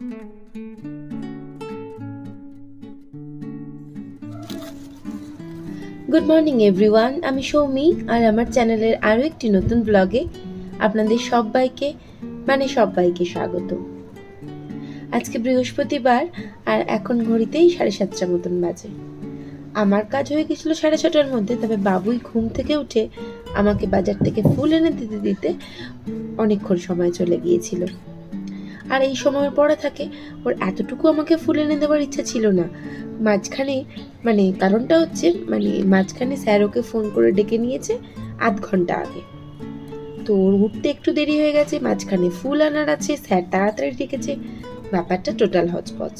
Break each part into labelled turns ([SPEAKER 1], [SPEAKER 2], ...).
[SPEAKER 1] Good morning everyone আমি সৌমি, আর আমার চ্যানেলের আরও একটি নতুন ব্লগে আপনাদের সবাইকে মানে সবাইকে স্বাগত। আজকে বৃহস্পতিবার, আর এখন ঘড়িতেই সাড়ে সাতটার মতন বাজে। আমার কাজ হয়ে গেছিল সাড়ে ছটার মধ্যে, তবে বাবুই ঘুম থেকে উঠে আমাকে বাজার থেকে ফুল এনে দিতে দিতে অনেকক্ষণ সময় চলে গিয়েছিল। আর এই সময়ের পরে থাকে, ওর এতটুকু আমাকে ফুল এনে দেওয়ার ইচ্ছা ছিল না। মাঝখানে মানে কারণটা হচ্ছে মানে মাঝখানে স্যার ওকে ফোন করে ডেকে নিয়েছে আধ ঘণ্টা আগে। তো ওর উঠতে একটু দেরি হয়ে গেছে, মাঝখানে ফুল আনার আছে, স্যার তাড়াতাড়ি ডেকেছে, ব্যাপারটা টোটাল হচপচ।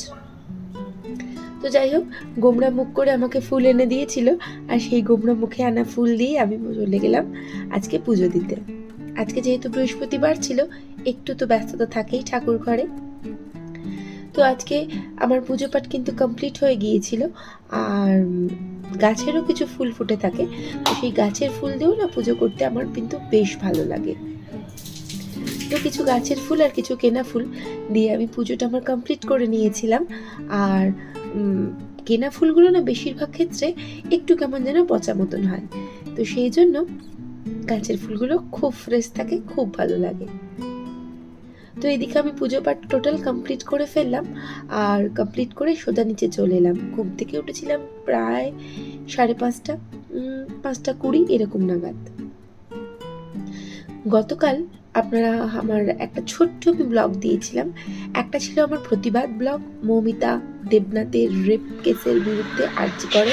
[SPEAKER 1] তো যাই হোক, গোমরা মুখ করে আমাকে ফুল এনে দিয়েছিল, আর সেই গোমরা মুখে আনা ফুল দিয়ে আমি চলে গেলাম আজকে পুজো দিতে। আজকে যেহেতু বৃহস্পতিবার ছিল একটু তো ব্যস্ততা থাকেই ঠাকুর ঘরে। তো আজকে আমার পুজো পাঠ কিন্তু কমপ্লিট হয়ে গিয়েছিল, আর গাছেরও কিছু ফুল ফুটে থাকে। তো সেই গাছের ফুল দিয়েও না পুজো করতে আমার কিন্তু বেশ ভালো লাগে। তো কিছু গাছের ফুল আর কিছু কেনা ফুল দিয়ে আমি পুজোটা আমার কমপ্লিট করে নিয়েছিলাম। আর কেনা ফুলগুলো না বেশিরভাগ ক্ষেত্রে একটু কেমন যেন পচা মতন হয়। তো সেই জন্য গাছের ফুলগুলো খুব ফ্রেশ থাকে, খুব ভালো লাগে। তো এদিকে আমি পুজো পাঠ টোটাল কমপ্লিট করে ফেললাম আর কমপ্লিট করে সোজা নিচে চলে এলাম। ঘুম থেকে উঠেছিলাম প্রায় সাড়ে পাঁচটা পাঁচটা কুড়ি এরকম নাগাদ। গতকাল আপনারা আমার একটা ছোট্ট আমি ব্লগ দিয়েছিলাম। একটা ছিল আমার প্রতিবাদ ব্লগ মৌমিতা দেবনাথের রেপ কেসের বিরুদ্ধে আর্জি করে।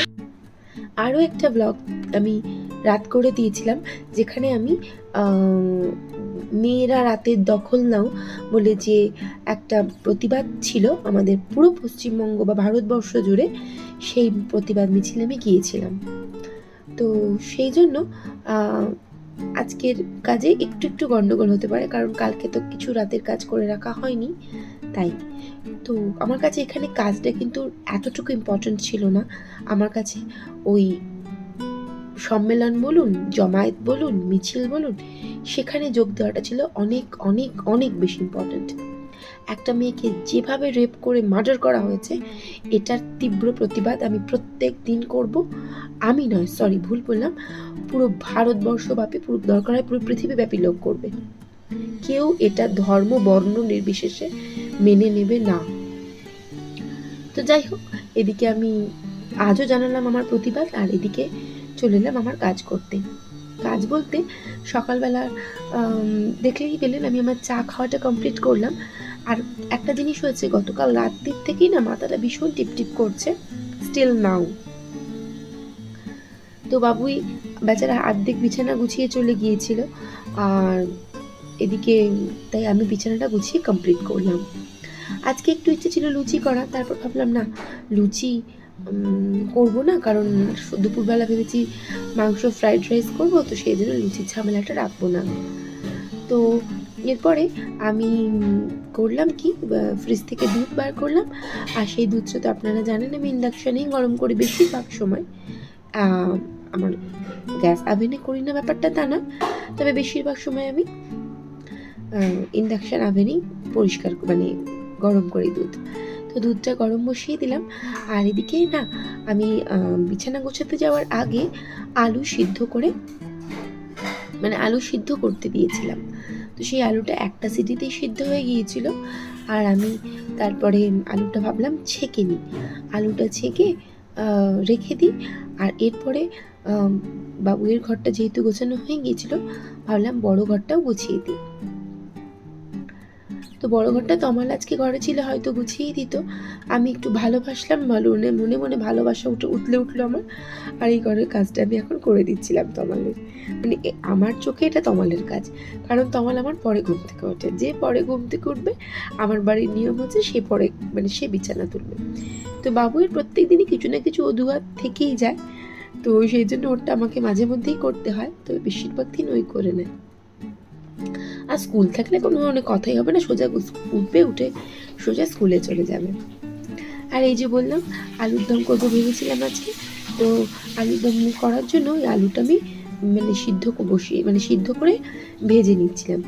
[SPEAKER 1] আরও একটা ব্লগ আমি রাত করে দিয়েছিলাম, যেখানে আমি মেয়েরা রাতের দখল নাও বলে যে একটা প্রতিবাদ ছিল আমাদের পুরো পশ্চিমবঙ্গ বা ভারতবর্ষ জুড়ে, সেই প্রতিবাদ মিছিলে আমি গিয়েছিলাম। তো সেই জন্য আজকের কাজে একটু একটু গন্ডগোল হতে পারে, কারণ কালকে তো কিছু রাতের কাজ করে রাখা হয়নি, তাই। তো আমার কাছে এখানে কাজটা কিন্তু এতটুকু ইম্পর্ট্যান্ট ছিল না। আমার কাছে ওই সম্মেলন বলুন, জমায়েত বলুন, মিছিল বলুন, সেখানে যোগ দেওয়াটা ছিল অনেক অনেক অনেক বেশি ইম্পর্ট্যান্ট একটা মেয়েকে যেভাবে রেপ করে মার্ডার করা হয়েছে, এটার তীব্র প্রতিবাদ আমি প্রত্যেক দিন করব। আমি নয় সরি ভুল বললাম, পুরো ভারতবর্ষব্যাপী পুরো দরকার হয়, পুরো পৃথিবীব্যাপী লোক করবে। কেউ এটা ধর্ম, বর্ণ নির্বিশেষে মেনে নেবে না। তো যাই হোক, এদিকে আমি আজও জানালাম আমার প্রতিবাদ, আর এদিকে চলে এলাম আমার কাজ করতে। কাজ বলতে সকালবেলা দেখলেই পেলেন আমি আমার চা খাওয়াটা কমপ্লিট করলাম। আর একটা জিনিস হয়েছে, গতকাল রাত্রির থেকেই না মাথাটা ভীষণ টিপটিপ করছে স্টিল নাও তো বাবুই বেচারা আর্ধেক বিছানা গুছিয়ে চলে গিয়েছিল, আর এদিকে তাই আমি বিছানাটা গুছিয়ে কমপ্লিট করলাম। আজকে একটু ইচ্ছে ছিল লুচি করা তারপর ভাবলাম না, লুচি করব না, কারণ দুপুরবেলা ভেবেছি মাংস ফ্রাইড রাইস করব, তো সেই জন্য লুচির ঝামেলাটা রাখব না। তো এরপরে আমি করলাম কি ফ্রিজ থেকে দুধ বার করলাম, আর সেই দুধটা তো আপনারা জানেন, আমি ইন্ডাকশানেই গরম করি বেশিরভাগ সময়। আমার গ্যাস আভেনে করি না ব্যাপারটা তা না, তবে বেশিরভাগ সময় আমি ইন্ডাকশান আভেনেই পরিষ্কার মানে গরম করি দুধ। তো দুধটা গরম বসিয়ে দিলাম। আর এদিকে না, আমি বিছানা গোছাতে যাওয়ার আগে আলু সিদ্ধ করে মানে আলু সিদ্ধ করতে দিয়েছিলাম। তো সেই আলুটা একটা সিটিতেই সিদ্ধ হয়ে গিয়েছিল। আর আমি তারপরে আলুটা ভাবলাম ছেঁকে নিই। আলুটা ছেঁকে রেখে দিই। আর এরপরে বাবুয়ের ঘরটা যেহেতু গোছানো হয়ে গিয়েছিল, ভাবলাম বড় ঘরটাও গুছিয়ে দিই। তো বড় ঘরটা তমাল আজকে ঘরে ছিল, হয়তো গুছিয়েই দিত। আমি একটু ভালোবাসলাম মনে মনে মনে ভালোবাসা উঠে উঠলে উঠল আমার। আর এই ঘরের কাজটা আমি এখন করে দিচ্ছিলাম তমালের। মানে আমার চোখে এটা তমালের কাজ। কারণ তমাল আমার পরে ঘুম থেকে ওঠে। যে পরে ঘুম থেকে উঠবে, আমার বাড়ির নিয়ম হচ্ছে সে পরে মানে সে বিছানা তুলবে। তো বাবুয়ের প্রত্যেক দিনই কিছু না কিছু অধুয়া থেকেই যায়। তো সেই জন্য ওরটা আমাকে মাঝে মধ্যেই করতে হয়। তো বেশিরভাগ দিন ওই করে নেয়। আর স্কুল থাকলে কোনো অনেক কথাই হবে না, সোজা উঠবে, উঠে সোজা স্কুলে চলে যাবে। আর এই যে বললাম, আলুর দম করব ভেবেছিলাম আজকে। তো আলুর দম করার জন্য ওই আলুটা আমি মানে সিদ্ধ বসিয়ে মানে সিদ্ধ করে ভেজে নিচ্ছিলাম।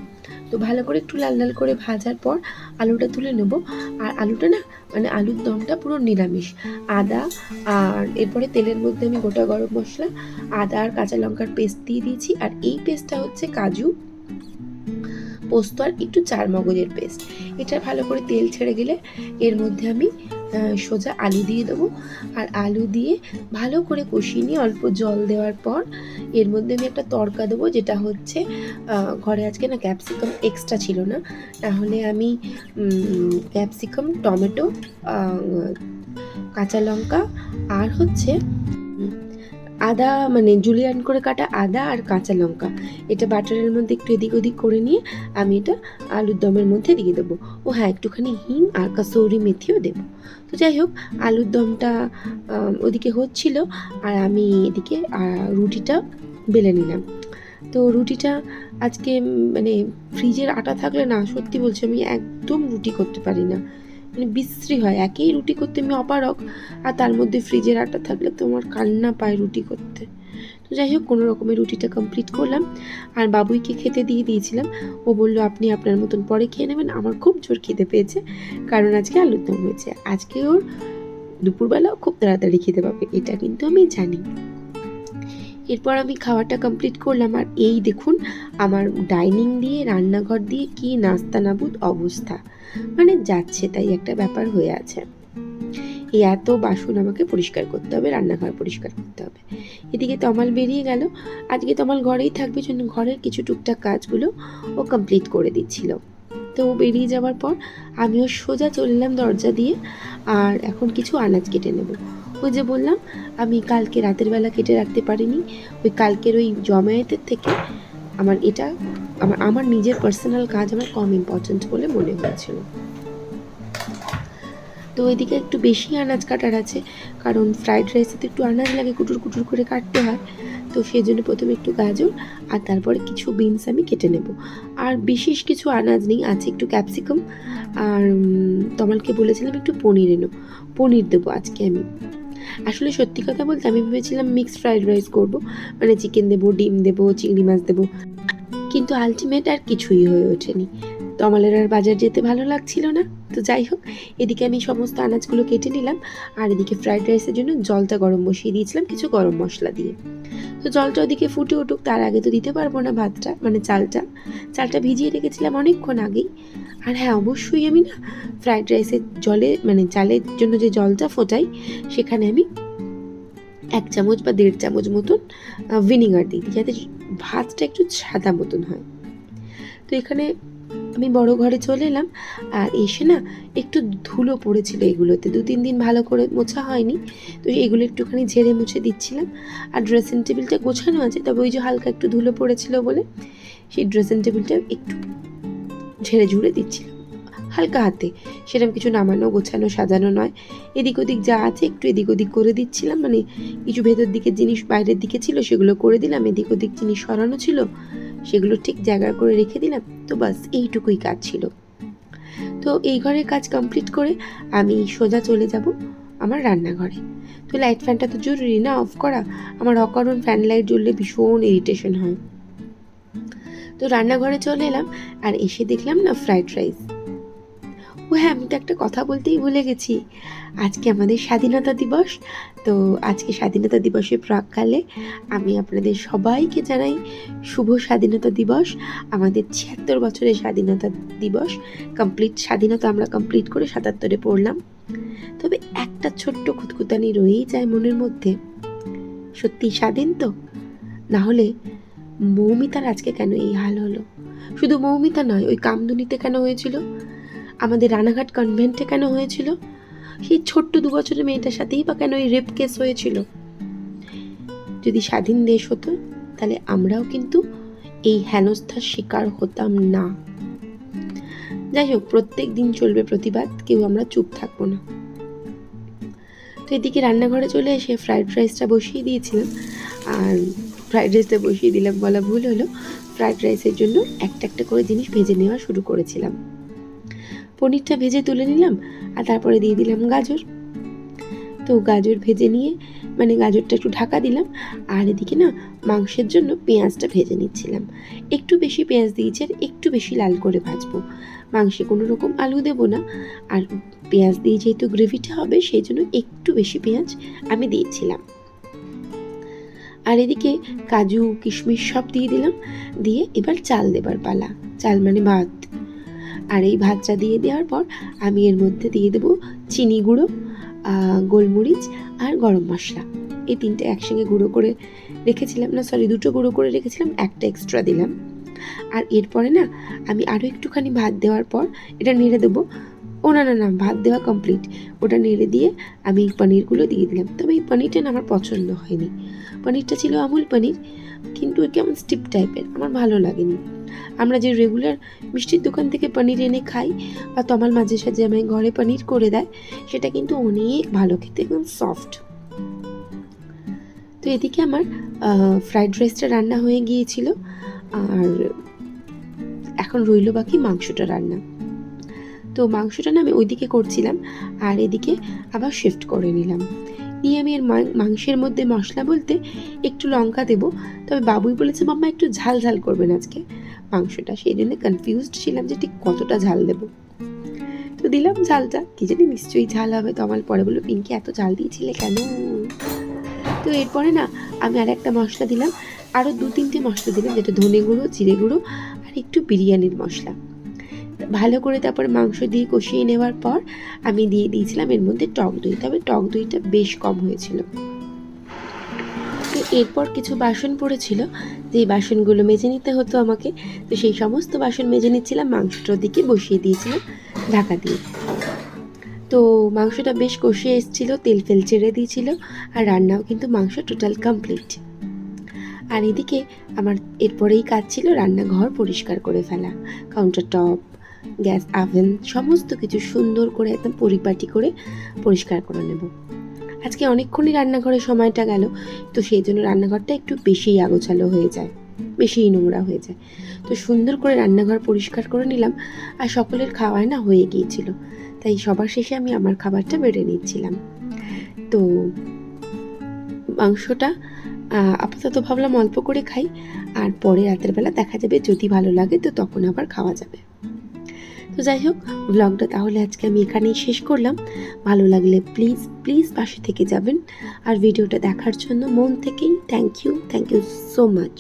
[SPEAKER 1] তো ভালো করে একটু লাল লাল করে ভাজার পর আলুটা তুলে নেব। আর আলুটা না মানে আলুর দমটা পুরো নিরামিষ। আদা আর এরপরে তেলের মধ্যে আমি গোটা গরম মশলা, আদা আর কাঁচা লঙ্কার পেস্ট দিয়ে দিয়েছি। আর এই পেস্টটা হচ্ছে কাজু পোস্ত আর একটু চার মগজের পেস্ট এটা ভালো করে তেল ছেড়ে গেলে এর মধ্যে আমি সোজা আলু দিয়ে দেবো। আর আলু দিয়ে ভালো করে কষিয়ে নিয়ে অল্প জল দেওয়ার পর এর মধ্যে আমি একটা তড়কা দেবো, যেটা হচ্ছে ঘরে আজকে না ক্যাপসিকাম এক্সট্রা ছিল না। তাহলে আমি ক্যাপসিকাম, টমেটো কাঁচা লঙ্কা আর হচ্ছে আদা মানে জুলিয়ান করে কাটা আদা আর কাঁচা লঙ্কা। এটা বাটারের মধ্যে একটু এদিক ওদিক করে নিয়ে আমি এটা আলুর দমের মধ্যে দিয়ে দেবো। ও হ্যাঁ একটুখানি হিং আর কাসৌরি মেথিও দেবো। তো যাই হোক, আলুর দমটা ওদিকে হচ্ছিল আর আমি এদিকে রুটিটা বেলে নিলাম। তো রুটিটা আজকে মানে ফ্রিজের আটা থাকলে না, সত্যি বলছি আমি একদম রুটি করতে পারি না। মানে বিশ্রী হয়। একই রুটি করতে আমি অপারক আর তার মধ্যে ফ্রিজের আটা থাকলে তো আমার কান্না পায় রুটি করতে। তো যাই হোক, কোনো রকমের রুটিটা কমপ্লিট করলাম। আর বাবুইকে খেতে দিয়ে দিয়েছিলাম। ও বলল, আপনি আপনার মতন পরে খেয়ে নেবেন। আমার খুব জোর খেতে পেয়েছে, কারণ আজকে আলুর দম হয়েছে। আজকে ওর দুপুরবেলাও খুব তাড়াতাড়ি খেতে পাবে, এটা কিন্তু আমি জানি। এরপর আমি খাওয়াটা কমপ্লিট করলাম আর এই দেখুন, আমার ডাইনিং দিয়ে, রান্নাঘর দিয়ে কি নাস্তা নাবুদ অবস্থা। মানে যাচ্ছে তাই একটা ব্যাপার হয়ে আছে। এই এত বাসন আমাকে পরিষ্কার করতে হবে, রান্নাঘর পরিষ্কার করতে হবে। এদিকে তমাল বেরিয়ে গেল। আজকে তমাল ঘরেই থাকবে, জন্য ঘরের কিছু টুকটাক কাজগুলো ও কমপ্লিট করে দিচ্ছিল। তো ও বেরিয়ে যাওয়ার পর আমিও সোজা চললাম দরজা দিয়ে, আর এখন কিছু আনাজ কেটে নেব। ওই যে বললাম, আমি কালকে রাতের বেলা কেটে রাখতে পারিনি। ওই কালকের ওই জমায়েতের থেকে আমার এটা, আমার আমার নিজের পার্সোনাল কাজ আমার কম ইম্পর্টেন্ট বলে মনে হয়েছিল। তো ওইদিকে একটু বেশি আনাজ কাটার আছে, কারণ ফ্রাইড রাইসে তো একটু আনাজ লাগে, কুটুর কুটুর করে কাটতে হয়। তো সেই জন্য প্রথমে একটু গাজর আর তারপরে কিছু বিনস আমি কেটে নেব। আর বিশেষ কিছু আনাজ নেই, আছে একটু ক্যাপসিকাম আর তমালকে বলেছিলাম একটু পনির এনো। পনির দেবো আজকে আমি। আসলে সত্যি কথা বলতে আমি ভেবেছিলাম মিক্সড ফ্রাইড রাইস করব মানে চিকেন দেবো, ডিম দেবো, চিংড়ি মাছ দেবো। কিন্তু আলটিমেট আর কিছুই হয়ে ওঠেনি। তমালের আর বাজার যেতে ভালো লাগছিল না। তো যাই হোক, এদিকে আমি সমস্ত আনাজগুলো কেটে নিলাম, আর এদিকে ফ্রাইড রাইসের জন্য জলটা গরম বসিয়ে দিয়েছিলাম কিছু গরম মশলা দিয়ে। তো জলটা ওদিকে ফুটে উঠুক, তার আগে তো দিতে পারব না ভাতটা মানে চালটা। চালটা ভিজিয়ে রেখেছিলাম অনেকক্ষণ আগেই। আর হ্যাঁ অবশ্যই আমি না ফ্রাইড রাইসের জলে মানে চালের জন্য যে জলটা ফোটাই, সেখানে আমি এক চামচ বা দেড় চামচ মতন ভিনিগার দিই, যাতে ভাতটা একটু সাদা মতন হয়। তো এখানে আমি বড় ঘরে চলে এলাম, আর এসে না একটু ধুলো পড়েছিল এগুলোতে। দু তিন দিন ভালো করে মোছা হয়নি, তো এগুলো একটুখানি ঝেড়ে মুছে দিচ্ছিলাম। আর ড্রেসিং টেবিলটা গোছানো আছে, তবে ওই যে হালকা একটু ধুলো পড়েছিল বলে, সেই ড্রেসিং টেবিলটা একটু ঝেড়ে ঝুড়ে দিচ্ছিলাম হালকা হাতে। সেরকম কিছু নামানো গোছানো, সাজানো নয়। এদিক ওদিক যা আছে একটু এদিক ওদিক করে দিচ্ছিলাম। মানে কিছু ভেতর দিকের জিনিস বাইরের দিকে ছিল, সেগুলো করে দিলাম। এদিক ওদিক জিনিস সরানো ছিল, সেগুলো ঠিক জায়গা করে রেখে দিলাম। তো বাস, এইটুকুই কাজ ছিল। তো এই ঘরের কাজ কমপ্লিট করে আমি সোজা চলে যাব আমার রান্নাঘরে। তো লাইট ফ্যানটা তো জরুরি না অফ করা? আমার অকারণ ফ্যান লাইট জ্বললে ভীষণ ইরিটেশন হয়। তো রান্নাঘরে চলে এলাম আর এসে দেখলাম না ফ্রাইড রাইস ও হ্যাঁ আমি তো একটা কথা বলতেই ভুলে গেছি। আজকে আমাদের স্বাধীনতা দিবস, তো আজকে স্বাধীনতা দিবসের প্রাককালে আমি আপনাদের সবাইকে জানাই শুভ স্বাধীনতা দিবস। আমাদের ছিয়াত্তর বছরের স্বাধীনতা দিবস কমপ্লিট স্বাধীনতা আমরা কমপ্লিট করে সাতাত্তরে পড়লাম। তবে একটা ছোট্ট খুঁতখুতানি রয়েই যায় মনের মধ্যে। সত্যি স্বাধীন তো? না হলে মৌমিতার আজকে কেন এই হাল হলো? শুধু মৌমিতা নয়, ওই কামদুনিতে কেন হয়েছিল? আমাদের রানাঘাট কনভেন্টে কেন হয়েছিল? সেই ছোট্ট দু বছরের মেয়েটার সাথেই বা কেন এই রেপ কেস হয়েছিল? যদি স্বাধীন দেশ হতো, তাহলে আমরাও কিন্তু এই হেনস্থার শিকার হতাম না। যাই হোক, প্রত্যেক দিন চলবে প্রতিবাদ, কেউ আমরা চুপ থাকব না। তো এদিকে রান্নাঘরে চলে এসে ফ্রাইড রাইসটা বসিয়ে দিয়েছিলাম। আর ফ্রাইড রাইসটা বসিয়ে দিলাম, বলা ভুল হলো। ফ্রাইড রাইসের জন্য একটা একটা করে জিনিস ভেজে নেওয়া শুরু করেছিলাম। পনিরটা ভেজে তুলে নিলাম, আর তারপরে দিয়ে দিলাম গাজর। তো গাজর ভেজে নিয়ে মানে গাজরটা একটু ঢাকা দিলাম, আর এদিকে না মাংসের জন্য পেঁয়াজটা ভেজে নিচ্ছিলাম। একটু বেশি পেঁয়াজ দিয়েছি আর একটু বেশি লাল করে ভাজবো। মাংসে কোনো রকম আলু দেবো না, আর পেঁয়াজ দিয়ে যেহেতু গ্রেভিটা হবে, সেই জন্য একটু বেশি পেঁয়াজ আমি দিয়েছিলাম। আর এদিকে কাজু, কিশমিশ সব দিয়ে দিলাম। দিয়ে এবার চাল দেবার পালা। চাল মানে ভাত। আর এই ভাতটা দিয়ে দেওয়ার পর আমি এর মধ্যে দিয়ে দেবো চিনি গুঁড়ো গোলমরিচ আর গরম মশলা। এই তিনটে একসঙ্গে গুঁড়ো করে রেখেছিলাম না সরি দুটো গুঁড়ো করে রেখেছিলাম, একটা এক্সট্রা দিলাম। আর এরপরে না, আমি আরও একটুখানি ভাত দেওয়ার পর এটা নেড়ে দেবো। ও না না না, ভাত দেওয়া কমপ্লিট ওটা নেড়ে দিয়ে আমি এই পনিরগুলো দিয়ে দিলাম। তবে এই পনিরটা আমার পছন্দ হয়নি। পনিরটা ছিল আমুল পনির, কিন্তু কেমন স্টিপ টাইপের আমার ভালো লাগেনি। আমরা যে রেগুলার মিষ্টির দোকান থেকে পনির এনে খাই, বা তমাল মাঝে সাঝে আমায় ঘরে পনির করে দেয়, সেটা কিন্তু অনেক ভালো খেতে একদম সফট তো এদিকে আমার ফ্রাইড রাইসটা রান্না হয়ে গিয়েছিল, আর এখন রইল বাকি মাংসটা রান্না। তো মাংসটা না আমি ওইদিকে করছিলাম আর এদিকে আবার শিফট করে নিলাম। নিয়ে আমি এর মাংসের মধ্যে মশলা বলতে একটু লঙ্কা দেবো। তবে বাবুই বলেছে, মাম্মা, একটু ঝাল ঝাল করবেন আজকে। মাংসটা সেই জন্য কনফিউজড ছিলাম যে ঠিক কতটা ঝাল দেবো। তো দিলাম ঝালটা। কি জানি, নিশ্চয়ই ঝাল হবে তো আমার পরে বলল, পিঙ্কি, এত ঝাল দিয়েছিলে কেন? তো এরপরে না আমি আর একটা মশলা দিলাম। আরও দু তিনটে মশলা দিলাম, যেটা ধনে গুঁড়ো, জিরে গুঁড়ো আর একটু বিরিয়ানির মশলা। ভালো করে তারপর মাংস দিয়ে কষিয়ে নেওয়ার পর আমি দিয়ে দিয়েছিলাম এর মধ্যে টক দই, তবে টক দইটা বেশ কম হয়েছিল। এরপর কিছু বাসন পড়েছিল, যেই বাসনগুলো মেজে নিতে হতো আমাকে, তো সেই সমস্ত বাসন মেজে নিচ্ছিলাম, মাংসটার দিকে বসিয়ে দিয়েছিলাম ঢাকা দিয়ে। তো মাংসটা বেশ কষিয়ে এসেছিল, তেল ফেল ছেড়ে দিয়েছিল, আর রান্নাও কিন্তু মাংস টোটাল কমপ্লিট আর এদিকে আমার এরপরেই কাজ ছিল রান্নাঘর পরিষ্কার করে ফেলা কাউন্টার টপ গ্যাস আভেন সমস্ত কিছু সুন্দর করে একদম পরিপাটি করে পরিষ্কার করে নেব। আজকে অনেকক্ষণই রান্নাঘরে সময়টা গেল, তো সেই জন্য রান্নাঘরটা একটু বেশিই আগোছালো হয়ে যায় বেশিই নোংরা হয়ে যায়। তো সুন্দর করে রান্নাঘর পরিষ্কার করে নিলাম, আর সকলের খাওয়ায় না হয়ে গিয়েছিল, তাই সবার শেষে আমি আমার খাবারটা বেড়ে নিচ্ছিলাম। তো মাংসটা আপাতত ভাবলাম অল্প করে খাই, আর পরে রাতের বেলা দেখা যাবে যদি ভালো লাগে তো তখন আবার খাওয়া যাবে। তো যাই হোক ব্লগটা তাহলে আজকে আমি এখানেই শেষ করলাম। ভালো লাগলে প্লিজ প্লিজ পাশে থেকে যাবেন। আর ভিডিওটা দেখার জন্য মন থেকেই thank you thank you so much